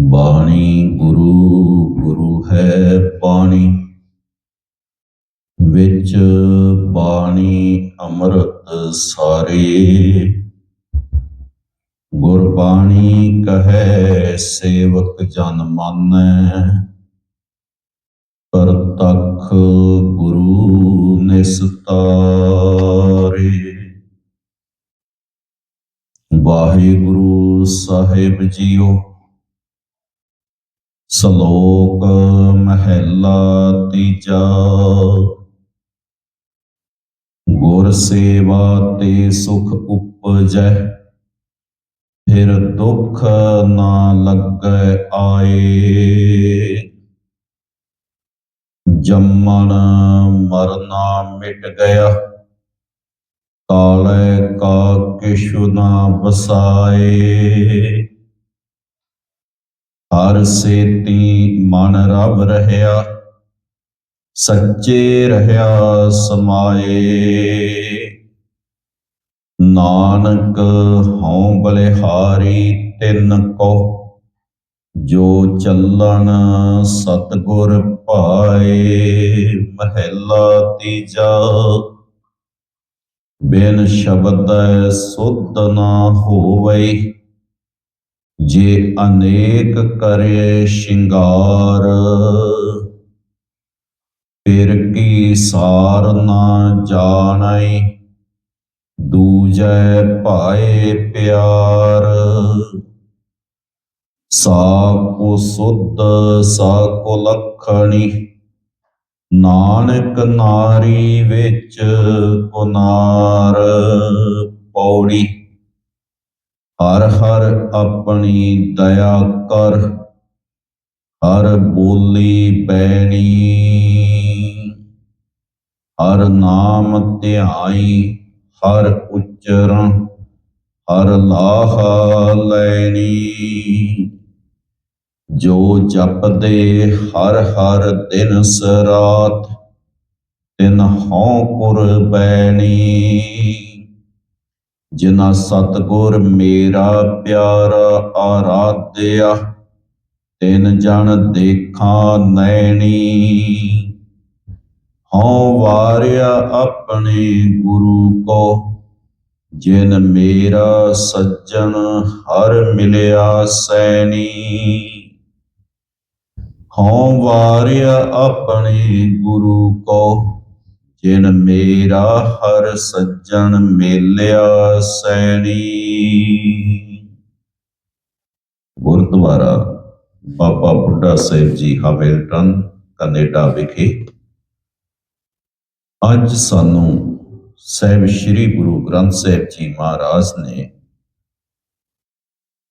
ਬਾਣੀ ਗੁਰੂ ਗੁਰੂ ਹੈ ਬਾਣੀ ਵਿੱਚ ਬਾਣੀ ਅੰਮ੍ਰਿਤ ਸਾਰੇ। ਗੁਰਬਾਣੀ ਕਹੈ, ਸੇਵਕ ਜਨ ਮਾਨੈ। ਪਰਤਖ ਗੁਰੂ ਨਿਸਤਾਰੇ। ਵਾਹਿਗੁਰੂ ਸਾਹਿਬ ਜੀਓ ਸ਼ਲੋਕ ਮਹਿਲਾ ਤੀਜਾ। ਗੁਰ ਸੇਵਾ ਤੇ ਸੁਖ ਉਪਜੈ, ਫਿਰ ਦੁਖ ਨਾ ਲੱਗੈ ਆਏ। ਜੰਮਣ ਮਰਨਾ ਮਿਟ ਗਿਆ, ਕਾਲੇ ਕਾ ਕਿਛੁ ਨਾ ਵਸਾਏ। ਹਰ ਸੇਤੀ ਮਨ ਰਬ ਰਹਿਆ, ਸੱਚੇ ਰਹਿਆ ਸਮਾਏ। ਨਾਨਕ ਹਉ ਬਲਿਹਾਰੀ, ਤਿੰਨ ਕੋ ਜੋ ਚੱਲਣ ਸਤਗੁਰ ਭਾਏ ਮਹਿਲਾ ਤੀਜਾ, ਬਿਨ ਸ਼ਬਦ ਸੁਧ ਨਾ ਹੋਵੇ ਜੇ ਅਨੇਕ ਕਰੇ ਸ਼ਿੰਗਾਰ, ਫਿਰ ਕੀ ਸਾਰ ਨਾ ਜਾਣੈ? ਦੂਜੈ ਭਾਏ ਪਿਆਰ ਸਾ ਕੋ ਸੁਧ ਸਾ ਕੋ ਲਖਣੀ। ਨਾਨਕ ਨਾਰੀ ਵਿੱਚ ਕੁਨਾਰ ਪੌੜੀ। ਹਰ ਹਰ ਆਪਣੀ ਦਇਆ ਕਰ, ਹਰ ਬੋਲੀ ਬੈਣੀ। ਹਰ ਨਾਮ ਧਿਆਈ, ਹਰ ਉਚਰਨ ਹਰ ਲਾਹਾ ਲੈਣੀ। ਜੋ ਜਪਦੇ ਹਰ ਹਰ ਦਿਨ ਸਰਾਤ ਤਿਨ ਹਉ ਕੁਰਬੈਣੀ ਜਿਨਾ ਸਤਗੁਰ ਮੇਰਾ ਪਿਆਰਾ ਆਰਾਧਿਆ, ਤਿਨ ਜਨ ਦੇਖਾਂ ਨੈਣੀ। ਹਉ ਵਾਰਿਆ ਆਪਣੇ ਗੁਰੂ ਕੋ, ਜਿਨ ਮੇਰਾ ਸੱਜਣ ਹਰ ਮਿਲਿਆ ਸੈਣੀ। ਹਉ ਵਾਰਿਆ ਆਪਣੇ ਗੁਰੂ ਕੋ ਜਿਨ ਮੇਰਾ ਹਰ ਸੱਜਣ ਮੇਲਿਆ ਸੈਣੀ। ਗੁਰਦੁਆਰਾ ਬਾਬਾ ਬੁੱਢਾ ਸਾਹਿਬ ਜੀ ਹਾਵੇਲਟਨ, ਕੈਨੇਡਾ ਵਿਖੇ ਅੱਜ ਸਾਨੂੰ ਸਾਹਿਬ ਸ੍ਰੀ ਗੁਰੂ ਗ੍ਰੰਥ ਸਾਹਿਬ ਜੀ ਮਹਾਰਾਜ ਨੇ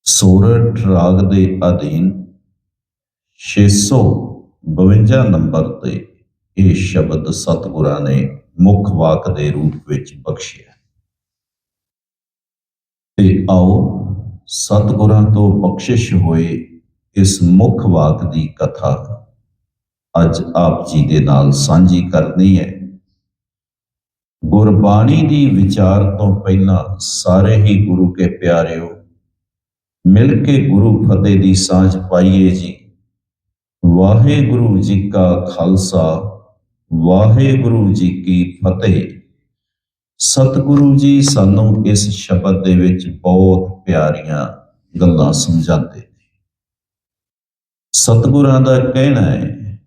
ਸੋਰਠ ਰਾਗ ਦੇ ਅਧੀਨ 652 ਨੰਬਰ ਤੇ ਇਹ ਸ਼ਬਦ ਸਤਿਗੁਰਾਂ ਨੇ ਮੁੱਖ ਵਾਕ ਦੇ ਰੂਪ ਵਿੱਚ ਬਖਸ਼ਿਆ। ਤੇ ਆਓ ਸਤਿਗੁਰਾਂ ਤੋਂ ਬਖਸ਼ਿਸ਼ ਹੋਏ ਇਸ ਮੁੱਖ ਵਾਕ ਦੀ ਕਥਾ ਅੱਜ ਆਪ ਜੀ ਦੇ ਨਾਲ ਸਾਂਝੀ ਕਰਨੀ ਹੈ। ਗੁਰਬਾਣੀ ਦੀ ਵਿਚਾਰ ਤੋਂ ਪਹਿਲਾਂ ਸਾਰੇ ਹੀ ਗੁਰੂ ਕੇ ਪਿਆਰਿਓ, ਮਿਲ ਕੇ ਗੁਰੂ ਫਤਿਹ ਦੀ ਸਾਂਝ ਪਾਈਏ ਜੀ। ਵਾਹਿਗੁਰੂ ਜੀ ਕਾ ਖਾਲਸਾ ਵਾਹਿਗੁਰੂ ਜੀ ਕੀ ਫਤਿਹ। ਸਤਿਗੁਰੂ ਜੀ ਸਾਨੂੰ ਇਸ ਸ਼ਬਦ ਦੇ ਵਿੱਚ ਬਹੁਤ ਪਿਆਰੀਆਂ ਗੱਲਾਂ ਸਮਝਾਉਂਦੇ ਨੇ। ਸਤਿਗੁਰਾਂ ਦਾ ਕਹਿਣਾ ਹੈ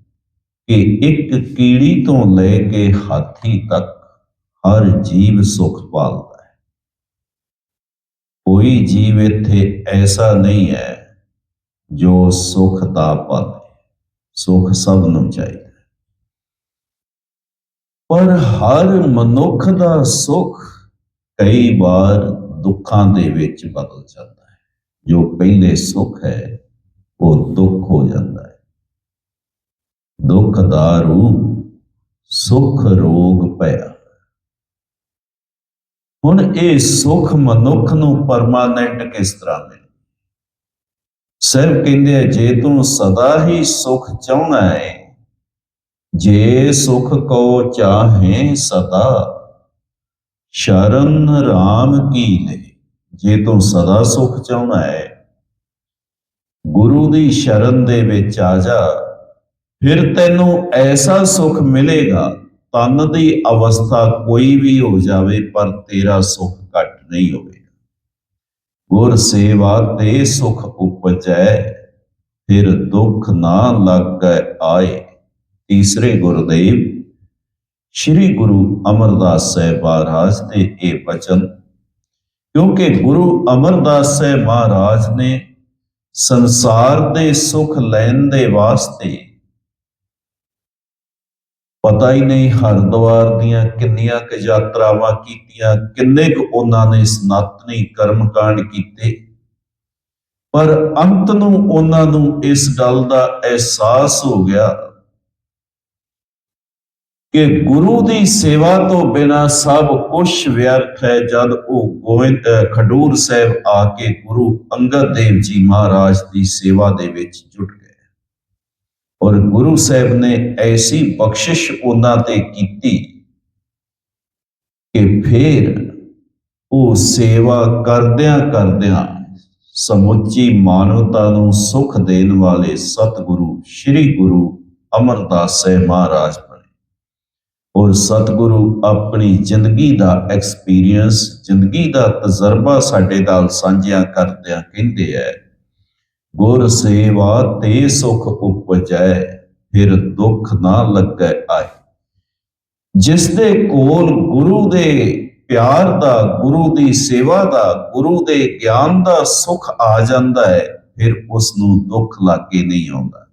ਕਿ ਇੱਕ ਕੀੜੀ ਤੋਂ ਲੈ ਕੇ ਹਾਥੀ ਤੱਕ ਹਰ ਜੀਵ ਸੁਖ ਪਾਲਦਾ ਹੈ। ਕੋਈ ਜੀਵ ਇੱਥੇ ਐਸਾ ਨਹੀਂ ਹੈ ਜੋ ਸੁਖ ਦਾ ਪਾਲੇ, ਸੁਖ ਸਭ ਨੂੰ ਚਾਹੀਦਾ ਪਰ ਹਰ ਮਨੁੱਖ ਦਾ ਸੁਖ ਕਈ ਵਾਰ ਦੁੱਖਾਂ ਦੇ ਵਿੱਚ ਬਦਲ ਜਾਂਦਾ ਹੈ। ਜੋ ਪਹਿਲੇ ਸੁਖ ਹੈ, ਉਹ ਦੁੱਖ ਹੋ ਜਾਂਦਾ ਹੈ। ਦੁੱਖ ਦਾ ਰੂਪ ਸੁਖ ਰੋਗ ਪਿਆ ਹੁਣ ਇਹ ਸੁਖ ਮਨੁੱਖ ਨੂੰ ਪਰਮਾਨੈਂਟ ਕਿਸ ਤਰ੍ਹਾਂ ਮਿਲੇ? ਸਿਰਫ ਕਹਿੰਦੇ ਜੇ ਤੂੰ ਸਦਾ ਹੀ ਸੁਖ ਚਾਹਣਾ ਹੈ ਜੇ ਸੁਖ ਕੋ ਚਾਹੇ ਸਦਾ, ਸ਼ਰਨ ਰਾਮ ਕੀ ਲੈ ਜੇ ਤੂੰ ਸਦਾ ਸੁਖ ਚਾਹਣਾ ਹੈ। ਗੁਰੂ ਗੁਰੂ ਦੀ ਸ਼ਰਨ ਦੇ ਵਿੱਚ ਆ ਜਾ, ਫਿਰ ਤੈਨੂੰ ਐਸਾ ਸੁਖ ਮਿਲੇਗਾ, ਤਨ ਦੀ ਅਵਸਥਾ ਕੋਈ ਵੀ ਹੋ ਜਾਵੇ, ਪਰ ਤੇਰਾ ਸੁਖ ਘਟ ਨਹੀਂ ਹੋਵੇਗਾ। ਗੁਰ ਸੇਵਾ ਤੇ ਸੁਖ ਉਪਜੈ, ਫਿਰ ਦੁੱਖ ਨਾ ਲੱਗੈ ਆਏ। ਤੀਸਰੇ ਗੁਰਦੇਵ, ਸ੍ਰੀ ਗੁਰੂ ਅਮਰਦਾਸ ਸਾਹਿਬ ਮਹਾਰਾਜ ਦੇ ਇਹ ਵਚਨ, ਕਿਉਂਕਿ ਗੁਰੂ ਅਮਰਦਾਸ ਸਾਹਿਬ ਮਹਾਰਾਜ ਨੇ ਸੰਸਾਰ ਦੇ ਸੁਖ ਲੈਣ ਦੇ ਵਾਸਤੇ ਪਤਾ ਹੀ ਨਹੀਂ ਹਰਿਦੁਆਰ ਦੀਆਂ ਕਿੰਨੀਆਂ ਕੁ ਯਾਤਰਾਵਾਂ ਕੀਤੀਆਂ, ਕਿੰਨੇ ਕੁ ਉਹਨਾਂ ਨੇ ਸਨਾਤਨੀ ਕਰਮਕਾਂਡ ਕੀਤੇ। ਪਰ ਅੰਤ ਨੂੰ ਉਹਨਾਂ ਨੂੰ ਇਸ ਗੱਲ ਦਾ ਅਹਿਸਾਸ ਹੋ ਗਿਆ ਕਿ ਗੁਰੂ ਦੀ ਸੇਵਾ ਤੋਂ ਬਿਨਾ ਸਭ ਕੁਝ ਵਿਅਰਥ ਹੈ, ਜਦ ਉਹ ਗੋਇੰਦ ਖਡੂਰ ਸਾਹਿਬ ਆ ਕੇ ਗੁਰੂ ਅੰਗਦ ਦੇਵ ਜੀ ਮਹਾਰਾਜ ਦੀ ਸੇਵਾ ਦੇ ਵਿੱਚ ਜੁਟ ਗਏ। ਔਰ ਗੁਰੂ ਸਾਹਿਬ ਨੇ ਐਸੀ ਬਖਸ਼ਿਸ਼ ਉਹਨਾਂ ਤੇ ਕੀਤੀ ਕਿ ਫੇਰ ਉਹ ਸੇਵਾ ਕਰਦਿਆਂ ਕਰਦਿਆਂ ਸਮੁੱਚੀ ਮਾਨਵਤਾ ਨੂੰ ਸੁਖ ਦੇਣ ਵਾਲੇ ਸਤਿਗੁਰੂ, ਸ੍ਰੀ ਗੁਰੂ ਅਮਰਦਾਸ ਸਾਹਿਬ ਮਹਾਰਾਜ ਬਣੇ ਸਤਿਗੁਰੂ ਆਪਣੀ ਜ਼ਿੰਦਗੀ ਦਾ ਐਕਸਪੀਰੀਅੰਸ ਜ਼ਿੰਦਗੀ ਦਾ ਤਜਰਬਾ ਸਾਡੇ ਨਾਲ ਸਾਂਝਿਆ ਕਰਦਿਆਂ ਕਹਿੰਦੇ ਐ, ਗੁਰ ਸੇਵਾ ਤੇ ਸੁਖ ਉਪਜੈ, ਫਿਰ ਦੁੱਖ ਨਾ ਲੱਗੈ ਆਏ। ਜਿਸ ਦੇ ਕੋਲ ਗੁਰੂ ਦੇ ਪਿਆਰ ਦਾ, ਗੁਰੂ ਦੀ ਸੇਵਾ ਦਾ, ਗੁਰੂ ਦੇ ਗਿਆਨ ਦਾ ਸੁਖ ਆ ਜਾਂਦਾ ਹੈ ਫਿਰ ਉਸ ਨੂੰ ਦੁੱਖ ਲਾਗੇ ਨਹੀਂ ਆਉਂਦਾ।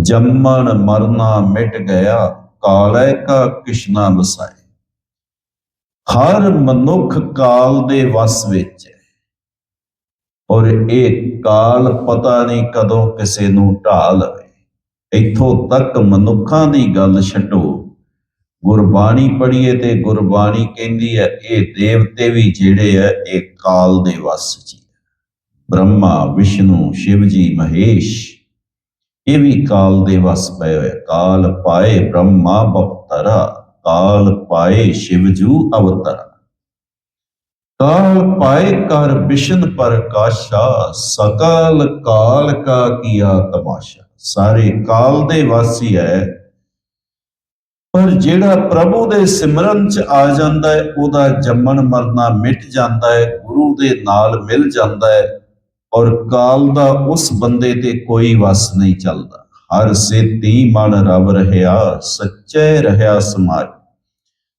ਜੰਮਣ ਮਰਨਾ ਮਿਟ ਗਿਆ ਕਾਲੈ ਕਾ ਕਿਸ਼ਨਾ ਵਸਾਏ। ਹਰ ਮਨੁੱਖ ਕਾਲ ਦੇ ਵਸ ਵਿੱਚ ਹੈ। ਔਰ ਇਹ ਕਾਲ ਪਤਾ ਨਹੀਂ ਕਦੋਂ ਕਿਸੇ ਨੂੰ ਢਾ ਲਵੇ। ਇੱਥੋਂ ਤੱਕ ਮਨੁੱਖਾਂ ਦੀ ਗੱਲ ਛੱਡੋ। ਗੁਰਬਾਣੀ ਪੜ੍ਹੀਏ ਤੇ ਗੁਰਬਾਣੀ ਕਹਿੰਦੀ ਹੈ, ਇਹ ਦੇਵਤੇ ਵੀ ਜਿਹੜੇ ਹੈ, ਇਹ ਕਾਲ ਦੇ ਵਸ ਜੀ ਬ੍ਰਹਮਾ, ਵਿਸ਼ਨੂੰ ਸ਼ਿਵ ਜੀ ਮਹੇਸ਼। ਇਹ ਵੀ ਕਾਲ ਦੇ ਵਸ ਪਏ ਹੋਏ ਕਾਲ ਪਾਏ ਬ੍ਰਹਮਾ ਬਪਤਰਾ ਕਾਲ ਪਾਏ ਸ਼ਿਵਜੂ ਅਵਤਰਾ। ਕਾਲ ਪਾਏ ਕਰ ਵਿਸ਼ਨ ਪ੍ਰਕਾਸ਼ਾ, ਸਕਲ ਕਾਲ ਕਾ ਕੀਆ ਤਮਾਸ਼ਾ। ਸਾਰੇ ਕਾਲ ਦੇ ਵਾਸੀ ਹੈ। ਪਰ ਜਿਹੜਾ ਪ੍ਰਭੂ ਦੇ ਸਿਮਰਨ ਚ ਆ ਜਾਂਦਾ ਹੈ, ਉਹਦਾ ਜੰਮਣ ਮਰਨਾ ਮਿਟ ਜਾਂਦਾ ਹੈ, ਗੁਰੂ ਦੇ ਨਾਲ ਮਿਲ ਜਾਂਦਾ ਹੈ। ਔਰ ਕਾਲ ਦਾ ਉਸ ਬੰਦੇ ਤੇ ਕੋਈ ਵਸ ਨਹੀਂ ਚੱਲਦਾ। ਹਰ ਸੇਤੀ ਮਨ ਰਵ ਰਹਾ ਸੱਚੇ ਰਹਾ ਸਮਾਜ।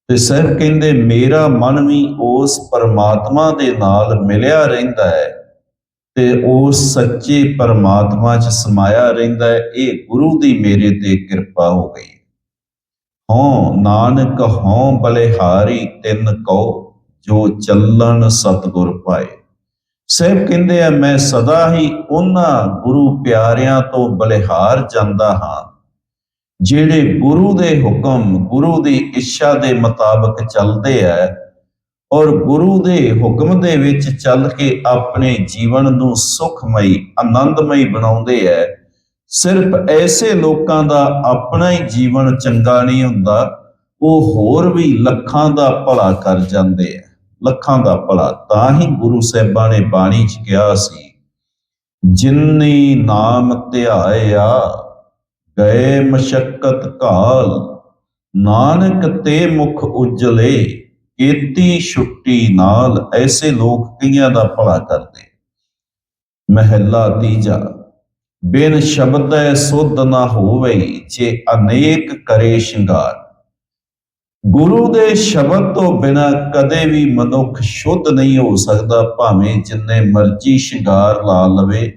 ਤੇ ਸਰ ਕਹਿੰਦੇ, ਮੇਰਾ ਮਨ ਵੀ ਉਸ ਪਰਮਾਤਮਾ ਦੇ ਨਾਲ ਮਿਲਿਆ ਰਹਿੰਦਾ ਹੈ ਤੇ ਉਸ ਸੱਚੇ ਪਰਮਾਤਮਾ 'ਚ ਸਮਾਇਆ ਰਹਿੰਦਾ ਹੈ। ਇਹ ਗੁਰੂ ਦੀ ਮੇਰੇ ਤੇ ਕਿਰਪਾ ਹੋ ਗਈ ਹਉ ਨਾਨਕ, ਹਉ ਬਲਿਹਾਰੀ ਤਿੰਨ ਕਉ, ਜੋ ਚੱਲਣ ਸਤਗੁਰ ਪਾਏ। ਸਹਿਬ ਕਹਿੰਦੇ ਆ, ਮੈਂ ਸਦਾ ਹੀ ਉਹਨਾਂ ਗੁਰੂ ਪਿਆਰਿਆਂ ਤੋਂ ਬਲਿਹਾਰ ਜਾਂਦਾ ਹਾਂ, ਜਿਹੜੇ ਗੁਰੂ ਦੇ ਹੁਕਮ, ਗੁਰੂ ਦੀ ਇੱਛਾ ਦੇ ਮੁਤਾਬਕ ਚੱਲਦੇ ਆ ਔਰ ਗੁਰੂ ਦੇ ਹੁਕਮ ਦੇ ਵਿੱਚ ਚੱਲ ਕੇ ਆਪਣੇ ਜੀਵਨ ਨੂੰ ਸੁਖਮਈ, ਆਨੰਦਮਈ ਬਣਾਉਂਦੇ ਐ, ਸਿਰਫ ਐਸੇ ਲੋਕਾਂ ਦਾ ਆਪਣਾ ਹੀ ਜੀਵਨ ਚੰਗਾ ਨਹੀਂ ਹੁੰਦਾ, ਉਹ ਹੋਰ ਵੀ ਲੱਖਾਂ ਦਾ ਭਲਾ ਕਰ ਜਾਂਦੇ ਐ। ਲੱਖਾਂ ਦਾ ਭਲਾ ਤਾਂ ਹੀ ਗੁਰੂ ਸਾਹਿਬਾਂ ਨੇ ਬਾਣੀ 'ਚ ਕਿਹਾ ਸੀ ਜਿਨਨੀ ਨਾਮ ਧਿਆਇਆ, ਗਏ ਮਸ਼ਕਤ ਕਾਲ, ਨਾਨਕ ਤੇ ਮੁਖ ਉਜਲੇ, ਕੀਤੀ ਛੁੱਟੀ ਨਾਲ, ਐਸੇ ਲੋਕ ਕਈਆਂ ਦਾ ਭਲਾ ਕਰਦੇ। ਮਹਿਲਾ ਤੀਜਾ, ਬਿਨ ਸ਼ਬਦ ਸ਼ਬਦੈ ਸੁਧ ਨਾ ਹੋਵੇ, ਜੇ ਅਨੇਕ ਕਰੇ ਸ਼ਿੰਗਾਰ। ਗੁਰੂ ਦੇ ਸ਼ਬਦ ਤੋਂ ਬਿਨਾ ਕਦੇ ਵੀ ਮਨੁੱਖ ਸ਼ੁੱਧ ਨਹੀਂ ਹੋ ਸਕਦਾ, ਭਾਵੇਂ ਜਿੰਨੇ ਮਰਜ਼ੀ ਸ਼ਿੰਗਾਰ ਲਾ ਲਵੇ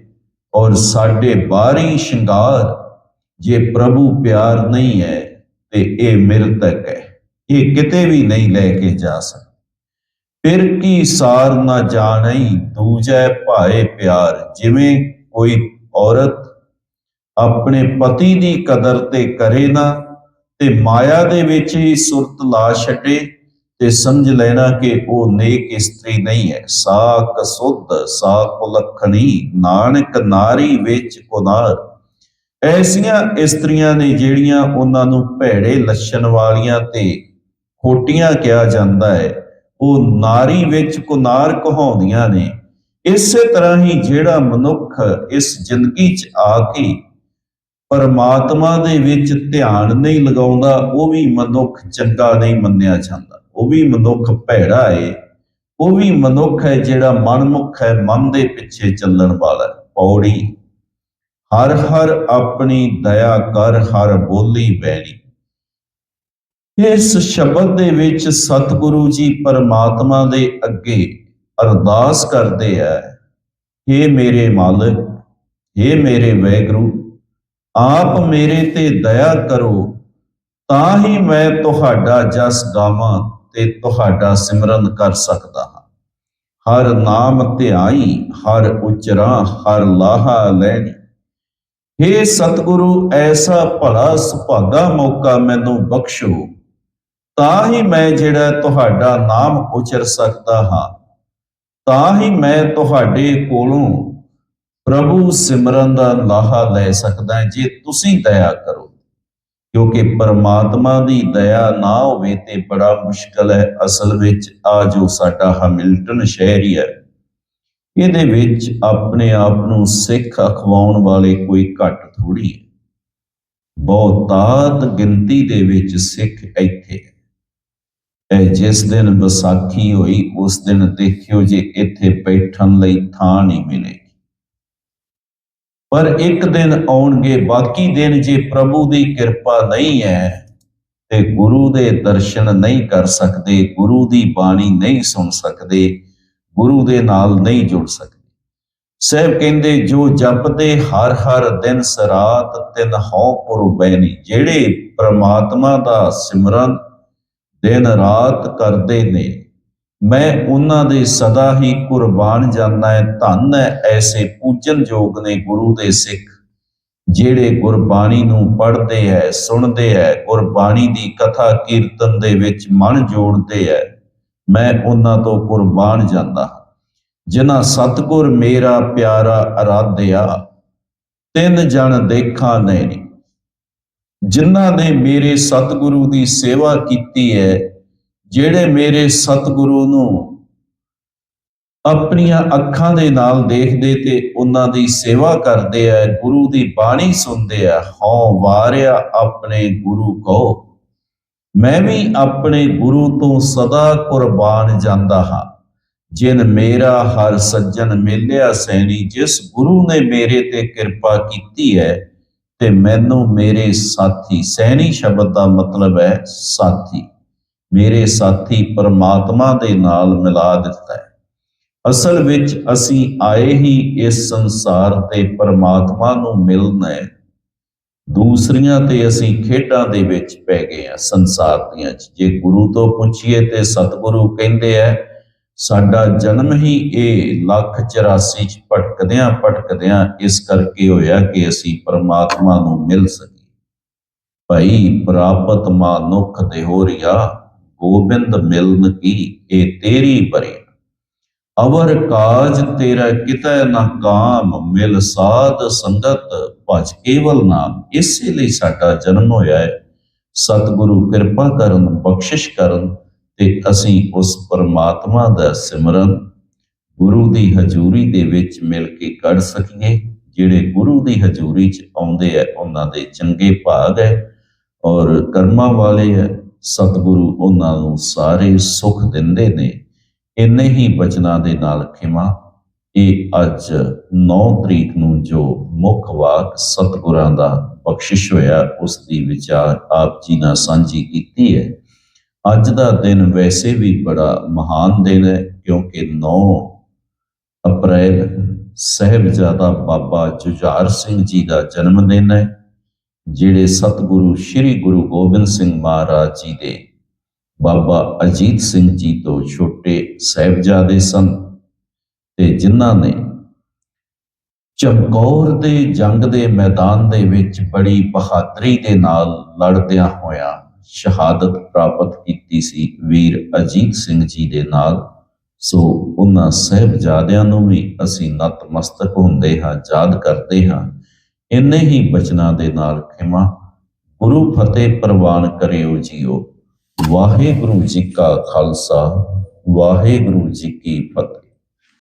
ਔਰ ਸਾਡੇ ਬਾਹਰੀ ਸ਼ਿੰਗਾਰ ਜੇ ਪ੍ਰਭੂ ਪਿਆਰ ਨਹੀਂ ਹੈ ਤੇ ਇਹ ਮਿਰਤਕ ਹੈ, ਇਹ ਕਿਤੇ ਵੀ ਨਹੀਂ ਲੈ ਕੇ ਜਾ ਸਕਦਾ। ਫਿਰ ਕੀ ਸਾਰ ਨਾ ਜਾਣਈ ਦੂਜੈ ਭਾਏ ਪਿਆਰ, ਜਿਵੇਂ ਕੋਈ ਔਰਤ ਆਪਣੇ ਪਤੀ ਦੀ ਕਦਰ ਤੇ ਕਰੇ ਨਾ ਤੇ ਮਾਇਆ ਦੇ ਵਿੱਚ ਹੀ ਸੁਰਤ ਲਾ ਛੱਡੇ ਤੇ ਸਮਝ ਲੈਣਾ ਕਿ ਉਹ ਨੇਕ ਇਸਤਰੀ ਨਹੀਂ ਹੈ। ਸਾਕ ਸੁਧ ਸਾਕ ਲਖਣੀ ਨਾਨਕ ਨਾਰੀ ਵਿੱਚ ਕੁਨਾਰ। ਐਸੀਆਂ ਇਸਤਰੀਆਂ ਨੇ ਜਿਹੜੀਆਂ ਉਹਨਾਂ ਨੂੰ ਭੈੜੇ ਲੱਛਣ ਵਾਲੀਆਂ ਤੇ ਖੋਟੀਆਂ ਕਿਹਾ ਜਾਂਦਾ ਹੈ, ਉਹ ਨਾਰੀ ਵਿੱਚ ਕੁਨਾਰ ਕਹਾਉਂਦੀਆਂ ਨੇ। ਇਸੇ ਤਰ੍ਹਾਂ ਹੀ ਜਿਹੜਾ ਮਨੁੱਖ ਇਸ ਜ਼ਿੰਦਗੀ 'ਚ ਆ ਕੇ ਪਰਮਾਤਮਾ ਦੇ ਵਿੱਚ ਧਿਆਨ ਨਹੀਂ ਲਗਾਉਂਦਾ, ਉਹ ਵੀ ਮਨੁੱਖ ਚੰਗਾ ਨਹੀਂ ਮੰਨਿਆ ਜਾਂਦਾ। ਉਹ ਵੀ ਮਨੁੱਖ ਭੈੜਾ ਹੈ ਉਹ ਵੀ ਮਨੁੱਖ ਹੈ ਜਿਹੜਾ ਮਨਮੁਖ ਹੈ, ਮਨ ਦੇ ਪਿੱਛੇ ਚੱਲਣ ਵਾਲਾ ਪੌੜੀ। ਹਰ ਹਰ ਆਪਣੀ ਦਇਆ ਕਰ, ਹਰ ਬੋਲੀ ਬੈਣੀ। ਇਸ ਸ਼ਬਦ ਦੇ ਵਿੱਚ ਸਤਿਗੁਰੂ ਜੀ ਪਰਮਾਤਮਾ ਦੇ ਅੱਗੇ ਅਰਦਾਸ ਕਰਦੇ ਆ हे ਮੇਰੇ ਮਾਲਕ हे ਮੇਰੇ ਵੈਗਰੂ ਆਪ ਮੇਰੇ ਤੇ ਦਇਆ ਕਰੋ, ਤਾਂ ਹੀ ਮੈਂ ਤੁਹਾਡਾ ਜਸ ਗਾਵਾਂ ਤੇ ਤੁਹਾਡਾ ਸਿਮਰਨ ਕਰ ਸਕਦਾ ਹਾਂ। ਹਰ ਨਾਮ ਧਿਆਈ, ਹਰ ਉਚਰਾ, ਹਰ ਲਾਹਾ ਲੈਣੀ। हे ਸਤਿਗੁਰੂ, ਐਸਾ ਭਲਾ ਸੁਭਾਗਾ ਮੌਕਾ ਮੈਨੂੰ ਬਖਸ਼ੋ, ਤਾਂ ਹੀ ਮੈਂ ਜਿਹੜਾ ਤੁਹਾਡਾ ਨਾਮ ਉਚਰ ਸਕਦਾ ਹਾਂ, ਤਾਂ ਹੀ ਮੈਂ ਤੁਹਾਡੇ ਕੋਲੋਂ ਪ੍ਰਭੂ ਸਿਮਰਨ ਦਾ ਲਾਹਾ ਲੈ ਸਕਦਾ ਹੈ, ਜੇ ਤੁਸੀਂ ਦਇਆ ਕਰੋ। ਕਿਉਂਕਿ ਪਰਮਾਤਮਾ ਦੀ ਦਇਆ ਨਾ ਹੋਵੇ ਤੇ ਬੜਾ ਮੁਸ਼ਕਲ ਹੈ, ਅਸਲ ਵਿੱਚ ਆ ਜੋ ਸਾਡਾ ਹੈਮਿਲਟਨ ਸ਼ਹਿਰ ਹੀ ਹੈ। ਇਹਦੇ ਵਿੱਚ ਆਪਣੇ ਆਪ ਨੂੰ ਸਿੱਖ ਅਖਵਾਉਣ ਵਾਲੇ ਕੋਈ ਘੱਟ ਥੋੜੀ ਹੈ। ਬਹੁਤਾਤ ਗਿਣਤੀ ਦੇ ਵਿੱਚ ਸਿੱਖ ਇੱਥੇ ਹੈ। ਜਿਸ ਦਿਨ ਵਿਸਾਖੀ ਹੋਈ, ਉਸ ਦਿਨ ਦੇਖਿਓ ਜੇ ਇੱਥੇ ਬੈਠਣ ਲਈ ਥਾਂ ਨਹੀਂ ਮਿਲੇ। ਪਰ ਇੱਕ ਦਿਨ ਆਉਣਗੇ, ਬਾਕੀ ਦਿਨ ਜੇ ਪ੍ਰਭੂ ਦੀ ਕਿਰਪਾ ਨਹੀਂ ਹੈ ਤੇ ਗੁਰੂ ਦੇ ਦਰਸ਼ਨ ਨਹੀਂ ਕਰ ਸਕਦੇ, ਗੁਰੂ ਦੀ ਬਾਣੀ ਨਹੀਂ ਸੁਣ ਸਕਦੇ, ਗੁਰੂ ਦੇ ਨਾਲ ਨਹੀਂ ਜੁੜ ਸਕਦੇ। ਸਹਿਬ ਕਹਿੰਦੇ, ਜੋ ਜਪਦੇ ਹਰ ਹਰ ਦਿਨ ਸਰਾਤ, ਤਿਨ ਹਉ ਪੁਰਬੈਨੀ ਜਿਹੜੇ ਪ੍ਰਮਾਤਮਾ ਦਾ ਸਿਮਰਨ ਦਿਨ ਰਾਤ ਕਰਦੇ ਨੇ ਮੈਂ ਉਹਨਾਂ ਦੇ ਸਦਾ ਹੀ ਕੁਰਬਾਨ ਜਾਂਦਾ ਹੈ ਧੰਨ ਹੈ ਐਸੇ ਪੂਜਨ ਯੋਗ ਨੇ ਗੁਰੂ ਦੇ ਸਿੱਖ। ਜਿਹੜੇ ਗੁਰਬਾਣੀ ਨੂੰ ਪੜ੍ਹਦੇ ਹੈ ਸੁਣਦੇ ਹੈ ਗੁਰਬਾਣੀ ਦੀ ਕਥਾ ਕੀਰਤਨ ਦੇ ਵਿੱਚ ਮਨ ਜੋੜਦੇ ਹੈ ਮੈਂ ਉਹਨਾਂ ਤੋਂ ਕੁਰਬਾਨ ਜਾਂਦਾ। ਜਿਨ੍ਹਾਂ ਸਤਗੁਰ ਮੇਰਾ ਪਿਆਰਾ ਅਰਾਧਿਆ, ਤਿੰਨ ਜਣ ਦੇਖਾਂ ਨੇ। ਜਿਨ੍ਹਾਂ ਨੇ ਮੇਰੇ ਸਤਿਗੁਰੂ ਦੀ ਸੇਵਾ ਕੀਤੀ ਹੈ ਜਿਹੜੇ ਮੇਰੇ ਸਤਿਗੁਰੂ ਨੂੰ ਆਪਣੀਆਂ ਅੱਖਾਂ ਦੇ ਨਾਲ ਦੇਖਦੇ ਤੇ ਉਹਨਾਂ ਦੀ ਸੇਵਾ ਕਰਦੇ ਆ, ਗੁਰੂ ਦੀ ਬਾਣੀ ਸੁਣਦੇ ਆ, ਹਉ ਵਾਰਿਆ ਆਪਣੇ ਗੁਰੂ ਕੋ। ਮੈਂ ਵੀ ਆਪਣੇ ਗੁਰੂ ਤੋਂ ਸਦਾ ਕੁਰਬਾਨ ਜਾਂਦਾ ਹਾਂ। ਜਿਨ ਮੇਰਾ ਹਰ ਸੱਜਣ ਮਿਲਿਆ ਸੈਣੀ, ਜਿਸ ਗੁਰੂ ਨੇ ਮੇਰੇ ਤੇ ਕਿਰਪਾ ਕੀਤੀ ਹੈ, ਤੇ ਮੈਨੂੰ ਮੇਰੇ ਸਾਥੀ, ਸੈਣੀ ਸ਼ਬਦ ਦਾ ਮਤਲਬ ਹੈ ਸਾਥੀ। ਮੇਰੇ ਸਾਥੀ ਪਰਮਾਤਮਾ ਦੇ ਨਾਲ ਮਿਲਾ ਦਿੱਤਾ ਹੈ। ਅਸਲ ਵਿੱਚ ਅਸੀਂ ਆਏ ਹੀ ਇਸ ਸੰਸਾਰ ਤੇ ਪਰਮਾਤਮਾ ਨੂੰ ਮਿਲਣਾ ਹੈ। ਦੂਸਰੀਆਂ ਤੇ ਅਸੀਂ ਖੇਡਾਂ ਦੇ ਵਿੱਚ ਪੈ ਗਏ ਆ ਸੰਸਾਰ ਦੀਆਂ ਜੇ ਗੁਰੂ ਤੋਂ ਪੁੱਛੀਏ ਤੇ ਸਤਿਗੁਰੂ ਕਹਿੰਦੇ ਆ, ਸਾਡਾ ਜਨਮ ਹੀ ਇਹ ਲੱਖ 84 ਚ ਭਟਕਦਿਆਂ ਭਟਕਦਿਆਂ ਇਸ ਕਰਕੇ ਹੋਇਆ ਕਿ ਅਸੀਂ ਪਰਮਾਤਮਾ ਨੂੰ ਮਿਲ ਸਕੀਏ। ਭਈ, ਪ੍ਰਾਪਤ ਮਾਨੁਖ ਦੇਹੋਰੀਆ ਗੋਬਿੰਦ ਮਿਲਨ ਕੀ, ਇਹ ਤੇਰੀ ਬਰੀ ਅਵਰ ਕਾਜ ਤੇਰਾ ਕਿਤੈ ਨਾ ਕਾਮ, ਮਿਲ ਸਾਧ ਸੰਗਤ ਭਜ ਕੇਵਲ ਨਾਮ। ਇਸੇ ਲਈ ਸਾਡਾ ਜਨਮ ਹੋਇਆ ਹੈ। ਸਤਿਗੁਰੂ ਕਿਰਪਾ ਕਰਨ, ਬਖਸ਼ਿਸ਼ ਕਰਨ ਤੇ ਅਸੀਂ ਉਸ ਪਰਮਾਤਮਾ ਦਾ ਸਿਮਰਨ ਗੁਰੂ ਦੀ ਹਜ਼ੂਰੀ ਦੇ ਵਿੱਚ ਮਿਲ ਕੇ ਕਰ ਸਕੀਏ। ਜਿਹੜੇ ਗੁਰੂ ਦੀ ਹਜ਼ੂਰੀ 'ਚ ਆਉਂਦੇ ਆ, ਉਹਨਾਂ ਦੇ ਚੰਗੇ ਭਾਗ ਹੈ ਔਰ ਕਰਮਾਂ ਵਾਲੇ ਹੈ ਸਤਿਗੁਰੂ ਉਹਨਾਂ ਨੂੰ ਸਾਰੇ ਸੁੱਖ ਦਿੰਦੇ ਨੇ। ਇੰਨੇ ਹੀ ਬਚਨਾਂ ਦੇ ਨਾਲ ਖਿਮਾ। ਇਹ ਅੱਜ 9 ਤਰੀਕ ਨੂੰ ਜੋ ਮੁੱਖ ਵਾਕ ਸਤਿਗੁਰਾਂ ਦਾ ਬਖਸ਼ਿਸ਼ ਹੋਇਆ, ਉਸ ਦੀ ਵਿਚਾਰ ਆਪ ਜੀ ਨਾਲ ਸਾਂਝੀ ਕੀਤੀ ਹੈ। ਅੱਜ ਦਾ ਦਿਨ ਵੈਸੇ ਵੀ ਬੜਾ ਮਹਾਨ ਦਿਨ ਹੈ, ਕਿਉਂਕਿ 9 ਅਪ੍ਰੈਲ ਸਹਿਬਜ਼ਾਦਾ ਬਾਬਾ ਜੁਝਾਰ ਸਿੰਘ ਜੀ ਦਾ ਜਨਮ ਦਿਨ ਹੈ। ਜਿਹੜੇ ਸਤਿਗੁਰੂ ਸ੍ਰੀ ਗੁਰੂ ਗੋਬਿੰਦ ਸਿੰਘ ਮਹਾਰਾਜ ਜੀ ਦੇ ਬਾਬਾ ਅਜੀਤ ਸਿੰਘ ਜੀ ਤੋਂ ਛੋਟੇ ਸਹਿਬਜ਼ਾਦੇ ਸਨ ਤੇ ਜਿਨ੍ਹਾਂ ਨੇ ਚਮਕੌਰ ਦੇ ਜੰਗ ਦੇ ਮੈਦਾਨ ਦੇ ਵਿੱਚ ਬੜੀ ਬਹਾਦਰੀ ਦੇ ਨਾਲ ਲੜਦਿਆਂ ਹੋਇਆਂ ਸ਼ਹਾਦਤ ਪ੍ਰਾਪਤ ਕੀਤੀ ਸੀ ਵੀਰ ਅਜੀਤ ਸਿੰਘ ਜੀ ਦੇ ਨਾਲ, ਸੋ ਉਹਨਾਂ ਸਹਿਬਜ਼ਾਦਿਆਂ ਨੂੰ ਵੀ ਅਸੀਂ ਨਤਮਸਤਕ ਹੁੰਦੇ ਹਾਂ, ਯਾਦ ਕਰਦੇ ਹਾਂ। ਇੰਨੇ ਹੀ ਬਚਨਾਂ ਦੇ ਨਾਲ ਖਿਮਾ ਗੁਰੂ ਫਤਿਹ ਪ੍ਰਵਾਨ ਕਰਿਓ ਜੀਓ। ਵਾਹਿਗੁਰੂ ਜੀ ਕਾ ਖਾਲਸਾ, ਵਾਹਿਗੁਰੂ ਜੀ ਕੀ ਫਤਿਹ।